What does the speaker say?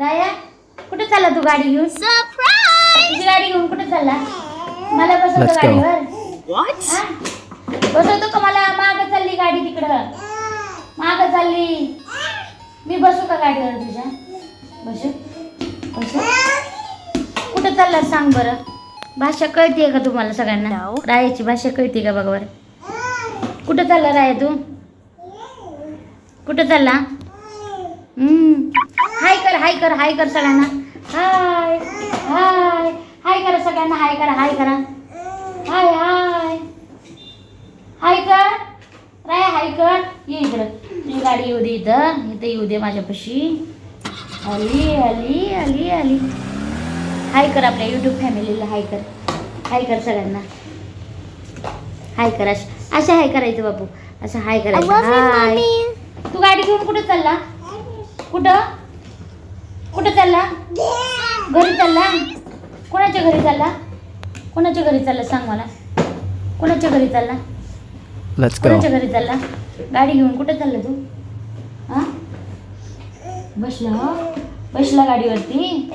राया कुठे चालला तू गाडी घेऊन? तुझी गाडी घेऊन कुठे चालला? मला बसवतो Let's go. गाडीवर. हा? बसवतो का मला? माग चालली गाडी तिकडं. माग चालली. मी बसू का गाडीवर तुझ्या? बसू. बसू. कुठं चालला सांग बरं? भाषा कळते का तुम्हाला सगळ्यांना? रायाची भाषा कळते का बघा बरं? कुठं चालला राया तू? कुठं चालला? हम्म. हाय कर हाय कर सगळ्यांना. हाय हाय हाय करा सगळ्यांना हाय करा हाय करा. हाय हाय. हाय कर. राय हाय कर. ये इकडं. तुझी गाडी येऊ दे इथं. इथं येऊ दे माझ्यापाशी. आली आली आली आली. हाय कर आपल्या युट्यूब फॅमिलीला हाय कर. हाय कर सगळ्यांना. हाय कर अशा असं हाय करायचं बापू. असं हाय करायचं. हाय. तू गाडी घेऊन कुठं चालला? कुठं? कुठं चालला? घरी चालला? कोणाच्या घरी चालला? कोणाच्या घरी चालला? सांग मला. कोणाच्या घरी चालला? Let's go. कोणाच्या घरी चालला? गाडी घेऊन कुठं चालला तू? हा? बसला हो? बसला गाडीवरती?